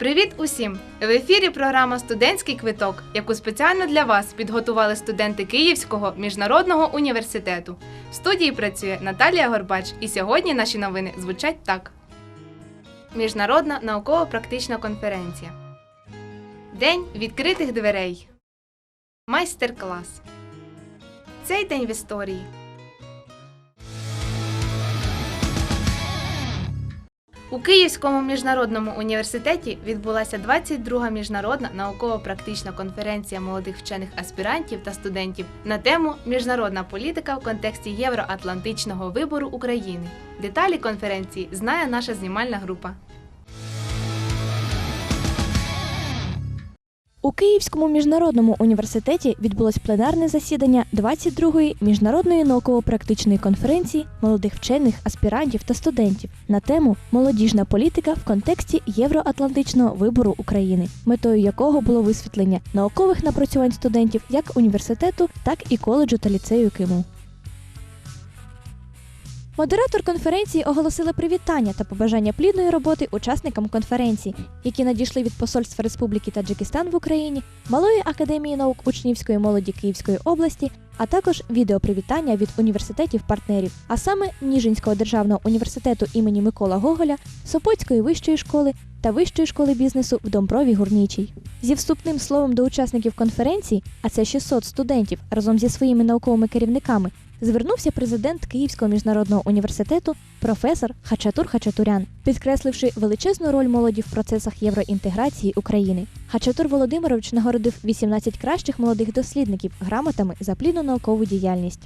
Привіт усім! В ефірі програма Студентський квиток, яку спеціально для вас підготували студенти Київського міжнародного університету. В студії працює Наталія Горбач, і сьогодні наші новини звучать так: Міжнародна науково-практична конференція. День відкритих дверей. Майстер-клас. Цей день в історії. У Київському міжнародному університеті відбулася 22-га міжнародна науково-практична конференція молодих вчених аспірантів та студентів на тему Міжнародна політика в контексті євроатлантичного вибору України. Деталі конференції знає наша знімальна група. У Київському міжнародному університеті відбулось пленарне засідання 22-ї міжнародної науково-практичної конференції молодих вчених, аспірантів та студентів на тему Молодіжна політика в контексті євроатлантичного вибору України, метою якого було висвітлення наукових напрацювань студентів як університету, так і коледжу та ліцею КИМУ. Модератор конференції оголосила привітання та побажання плідної роботи учасникам конференції, які надійшли від посольства Республіки Таджикистан в Україні, Малої академії наук учнівської молоді Київської області, а також відеопривітання від університетів-партнерів, а саме Ніжинського державного університету імені Микола Гоголя, Сопотської вищої школи та Вищої школи бізнесу в Домброві Гурнічій. Зі вступним словом до учасників конференції, а це 600 студентів разом зі своїми науковими керівниками, звернувся президент Київського міжнародного університету професор Хачатур Хачатурян, підкресливши величезну роль молоді в процесах євроінтеграції України. Хачатур Володимирович нагородив 18 кращих молодих дослідників грамотами за плідну наукову діяльність.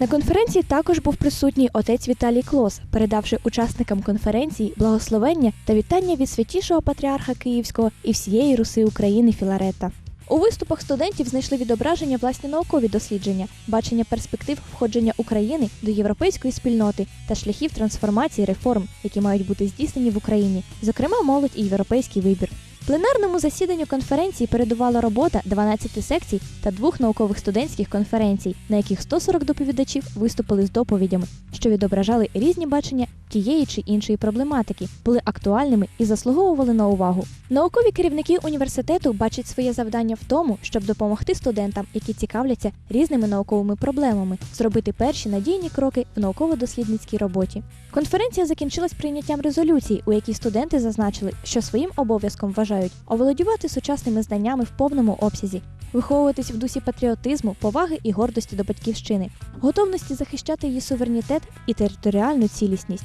На конференції також був присутній отець Віталій Клос, передавши учасникам конференції благословення та вітання від святішого патріарха Київського і всієї Руси України Філарета. У виступах студентів знайшли відображення власні наукові дослідження, бачення перспектив входження України до європейської спільноти та шляхів трансформації реформ, які мають бути здійснені в Україні, зокрема молодь і європейський вибір. Пленарному засіданню конференції передувала робота 12 секцій та двох наукових студентських конференцій, на яких 140 доповідачів виступили з доповідями, що відображали різні бачення тієї чи іншої проблематики, були актуальними і заслуговували на увагу. Наукові керівники університету бачать своє завдання в тому, щоб допомогти студентам, які цікавляться різними науковими проблемами, зробити перші надійні кроки в науково-дослідницькій роботі. Конференція закінчилась прийняттям резолюції, у якій студенти зазначили, що своїм обов'язком вважають оволодівати сучасними знаннями в повному обсязі, виховуватись в дусі патріотизму, поваги і гордості до батьківщини, готовності захищати її суверенітет і територіальну цілісність.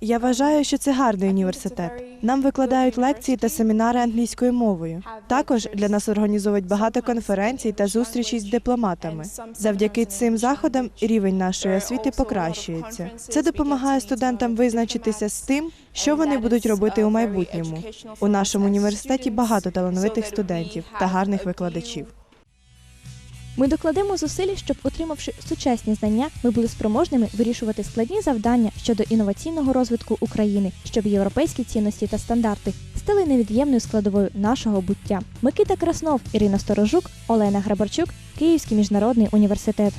Я вважаю, що це гарний університет. Нам викладають лекції та семінари англійською мовою. Також для нас організовують багато конференцій та зустрічей з дипломатами. Завдяки цим заходам рівень нашої освіти покращується. Це допомагає студентам визначитися з тим, що вони будуть робити у майбутньому. У нашому університеті багато талановитих студентів та гарних викладачів. Ми докладемо зусиль, щоб, отримавши сучасні знання, ми були спроможними вирішувати складні завдання щодо інноваційного розвитку України, щоб європейські цінності та стандарти стали невід'ємною складовою нашого буття. Микита Краснов, Ірина Сторожук, Олена Грабарчук, Київський міжнародний університет.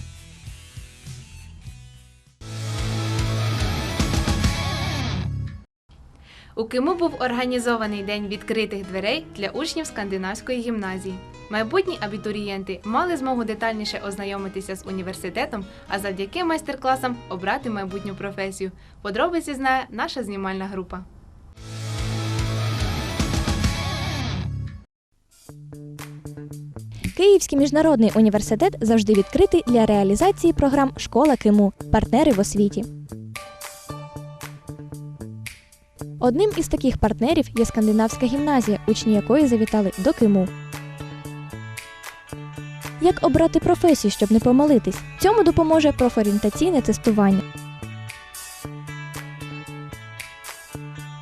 У Киму був організований день відкритих дверей для учнів скандинавської гімназії. Майбутні абітурієнти мали змогу детальніше ознайомитися з університетом, а завдяки майстер-класам обрати майбутню професію. Подробиці знає наша знімальна група. Київський міжнародний університет завжди відкритий для реалізації програм Школа КИМУ, партнери в освіті. Одним із таких партнерів є скандинавська гімназія, учні якої завітали до КИМУ. Як обрати професію, щоб не помилитись? Цьому допоможе профорієнтаційне тестування.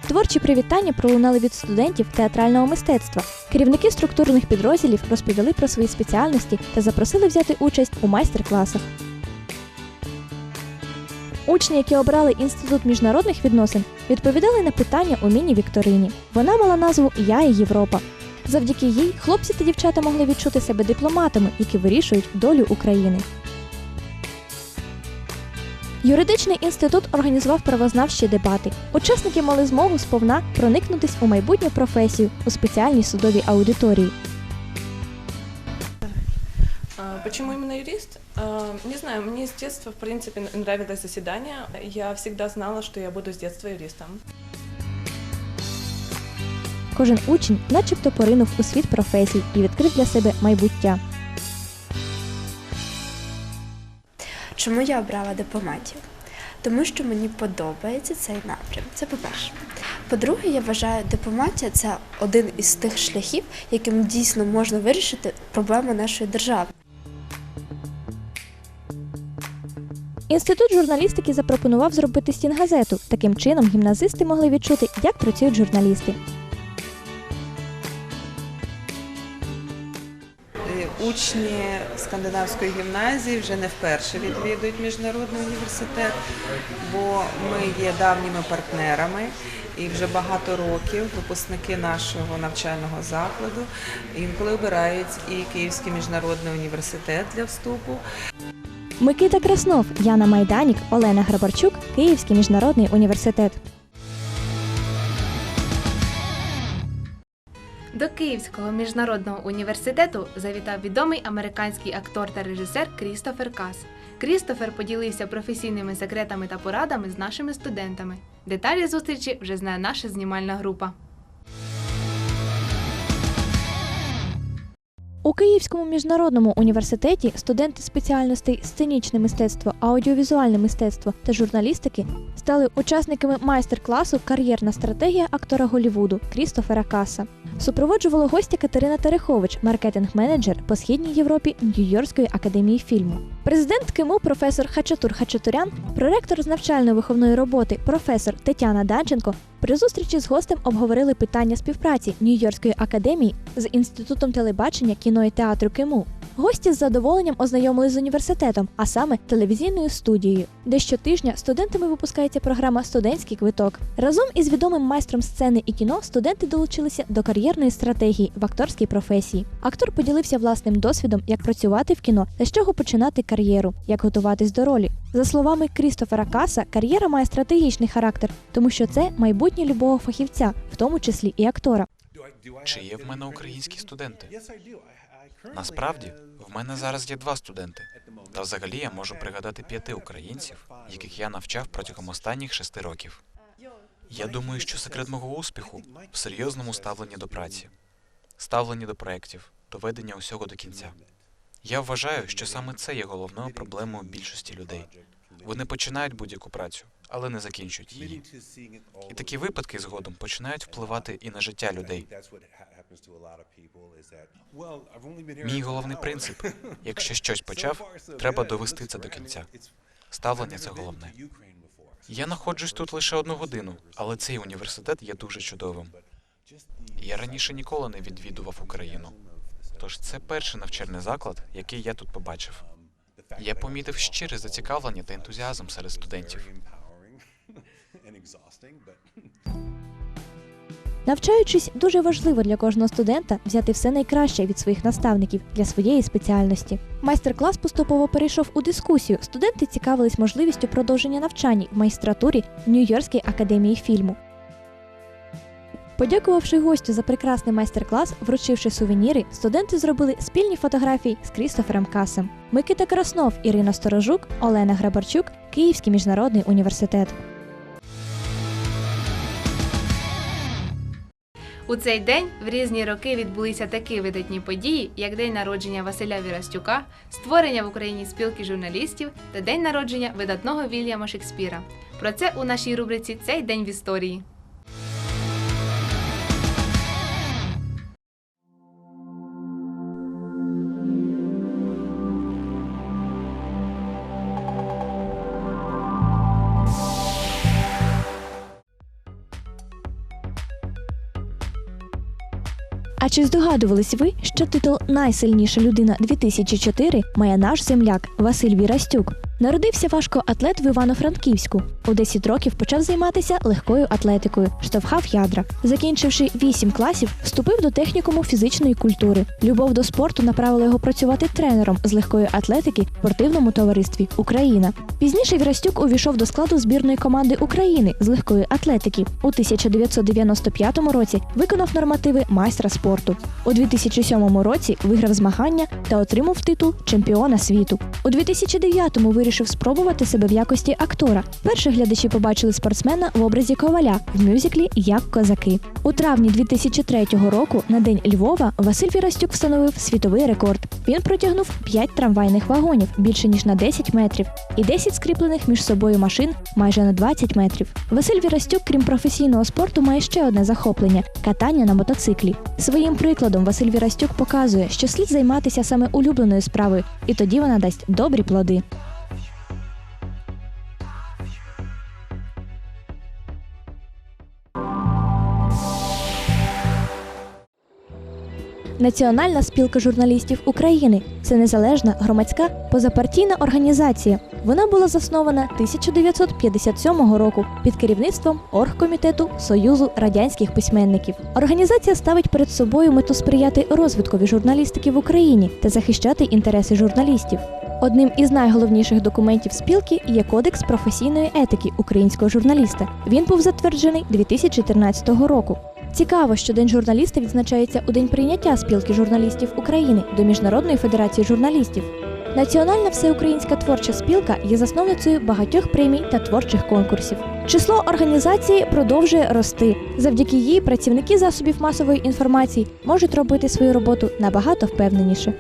Творчі привітання пролунали від студентів театрального мистецтва. Керівники структурних підрозділів розповіли про свої спеціальності та запросили взяти участь у майстер-класах. Учні, які обрали інститут міжнародних відносин, відповідали на питання у міні-вікторині. Вона мала назву Я і Європа. Завдяки їй хлопці та дівчата могли відчути себе дипломатами, які вирішують долю України. Юридичний інститут організував правознавчі дебати. Учасники мали змогу сповна проникнутись у майбутню професію у спеціальній судовій аудиторії. Почему именно юрист? Не знаю, мне с детства, в принципе, нравилось заседание. Я всегда знала, что я буду с детства юристом. Кожен учень, начебто, поринув у світ професій і відкрив для себе майбуття. Чому я обрала дипломатію? Тому що мені подобається цей напрям. Це по-перше. По-друге, я вважаю, дипломатія це один із тих шляхів, яким дійсно можна вирішити проблеми нашої держави. Інститут журналістики запропонував зробити стінгазету. Таким чином гімназисти могли відчути, як працюють журналісти. Учні скандинавської гімназії вже не вперше відвідують міжнародний університет, бо ми є давніми партнерами і вже багато років випускники нашого навчального закладу інколи обирають і Київський міжнародний університет для вступу. Микита Краснов, Яна Майданік, Олена Грабарчук, Київський міжнародний університет. До Київського міжнародного університету завітав відомий американський актор та режисер Крістофер Кас. Крістофер поділився професійними секретами та порадами з нашими студентами. Деталі зустрічі вже знає наша знімальна група. У Київському міжнародному університеті студенти спеціальностей сценічне мистецтво, аудіовізуальне мистецтво та журналістики стали учасниками майстер-класу Кар'єрна стратегія актора Голівуду Крістофера Каса. Супроводжувала гостя Катерина Терехович, маркетинг-менеджер по східній Європі Нью-Йоркської академії фільму. Президент КИМУ професор Хачатур Хачатурян, проректор з навчально-виховної роботи професор Тетяна Данченко при зустрічі з гостем обговорили питання співпраці Нью-Йоркської академії з інститутом телебачення, кіно і театру КИМУ. Гості з задоволенням ознайомились з університетом, а саме телевізійною студією, де щотижня студентами випускається програма Студентський квиток. Разом із відомим майстром сцени і кіно студенти долучилися до кар'єрної стратегії в акторській професії. Актор поділився власним досвідом, як працювати в кіно та з чого починати кар'єру, як готуватись до ролі. За словами Крістофера Каса, кар'єра має стратегічний характер, тому що це майбутнє любого фахівця, в тому числі і актора. Чи є в мене українські студенти? Насправді, в мене зараз є два студенти. Та взагалі я можу пригадати п'яти українців, яких я навчав протягом останніх шести років. Я думаю, що секрет мого успіху в серйозному ставленні до праці, ставленні до проєктів, доведення усього до кінця. Я вважаю, що саме це є головною проблемою більшості людей. Вони починають будь-яку працю, але не закінчують її. І такі випадки згодом починають впливати і на життя людей. Мій головний принцип: якщо щось почав, треба довести це до кінця. Ставлення це головне. Я знаходжусь тут лише одну годину, але цей університет є дуже чудовим. Я раніше ніколи не відвідував Україну. Тож це перший навчальний заклад, який я тут побачив. Я помітив щире зацікавлення та ентузіазм серед студентів. Навчаючись, дуже важливо для кожного студента взяти все найкраще від своїх наставників для своєї спеціальності. Майстер-клас поступово перейшов у дискусію. Студенти цікавились можливістю продовження навчання в майстратурі Нью-Йоркської академії фільму. Подякувавши гостю за прекрасний майстер-клас, вручивши сувеніри, студенти зробили спільні фотографії з Крістофером Касем. Микита Краснов, Ірина Сторожук, Олена Грабарчук, Київський міжнародний університет. У цей день в різні роки відбулися такі видатні події, як день народження Василя Вірастюка, створення в Україні спілки журналістів та день народження видатного Вільяма Шекспіра. Про це у нашій рубриці Цей день в історії. А чи здогадувались ви, що титул Найсильніша людина 2004 має наш земляк Василь Вірастюк? Народився важкоатлет в Івано-Франківську. У 10 років почав займатися легкою атлетикою, штовхав ядра. Закінчивши 8 класів, вступив до технікуму фізичної культури. Любов до спорту направила його працювати тренером з легкої атлетики в спортивному товаристві Україна. Пізніше Вірастюк увійшов до складу збірної команди України з легкої атлетики. У 1995 році виконав нормативи майстра спорту. У 2007 році виграв змагання та отримав титул чемпіона світу. У 2009-му вирішив спробувати себе в якості актора. Перші глядачі побачили спортсмена в образі коваля в мюзиклі Як козаки. У травні 2003 року на день Львова Василь Вірастюк встановив світовий рекорд. Він протягнув 5 трамвайних вагонів більше ніж на 10 метрів і 10 скріплених між собою машин майже на 20 метрів. Василь Вірастюк, крім професійного спорту, має ще одне захоплення катання на мотоциклі. Своїм прикладом Василь Вірастюк показує, що слід займатися саме улюбленою справою, і тоді вона дасть добрі плоди. Національна спілка журналістів України це незалежна громадська позапартійна організація. Вона була заснована 1957 року під керівництвом оргкомітету Союзу радянських письменників. Організація ставить перед собою мету сприяти розвиткові журналістики в Україні та захищати інтереси журналістів. Одним із найголовніших документів спілки є Кодекс професійної етики українського журналіста. Він був затверджений 2014 року. Цікаво, що День журналіста відзначається у день прийняття спілки журналістів України до Міжнародної федерації журналістів. Національна всеукраїнська творча спілка є засновницею багатьох премій та творчих конкурсів. Число організації продовжує рости. Завдяки їй працівники засобів масової інформації можуть робити свою роботу набагато впевненіше.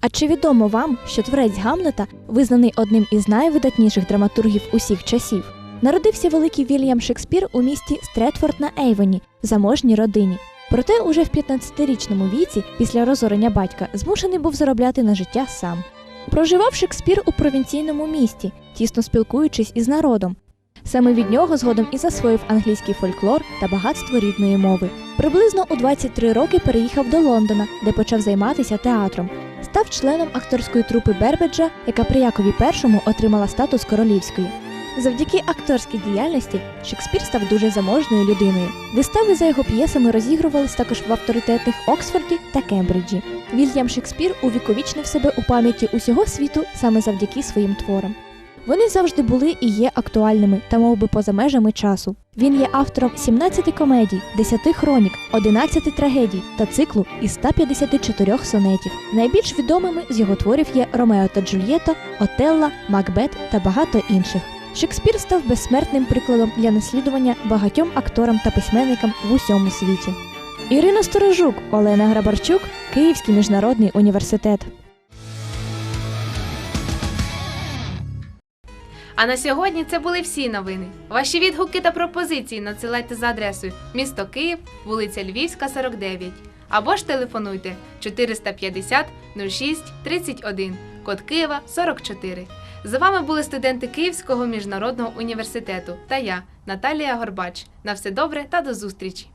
А чи відомо вам, що творець Гамлета визнаний одним із найвидатніших драматургів усіх часів? Народився великий Вільям Шекспір у місті Стретфорд на Ейвені заможній родині. Проте уже в 15-річному віці, після розорення батька, змушений був заробляти на життя сам. Проживав Шекспір у провінційному місті, тісно спілкуючись із народом. Саме від нього згодом і засвоїв англійський фольклор та багатство рідної мови. Приблизно у 23 роки переїхав до Лондона, де почав займатися театром. Став членом акторської трупи Бербеджа, яка при Якові І отримала статус королівської. Завдяки акторській діяльності Шекспір став дуже заможною людиною. Вистави за його п'єсами розігрувались також в авторитетних Оксфорді та Кембриджі. Вільям Шекспір увіковічнив себе у пам'яті усього світу саме завдяки своїм творам. Вони завжди були і є актуальними та мов би поза межами часу. Він є автором 17 комедій, 10 хронік, 11 трагедій та циклу із 154 сонетів. Найбільш відомими з його творів є Ромео та Джульєта, Отелла, Макбет та багато інших. Шекспір став безсмертним прикладом для наслідування багатьом акторам та письменникам в усьому світі. Ірина Сторожук, Олена Грабарчук, Київський міжнародний університет. А на сьогодні це були всі новини. Ваші відгуки та пропозиції надсилайте за адресою місто Київ, вулиця Львівська, 49. Або ж телефонуйте 450 06 31, код Києва 44. З вами були студенти Київського міжнародного університету та я, Наталія Горбач. На все добре та до зустрічі!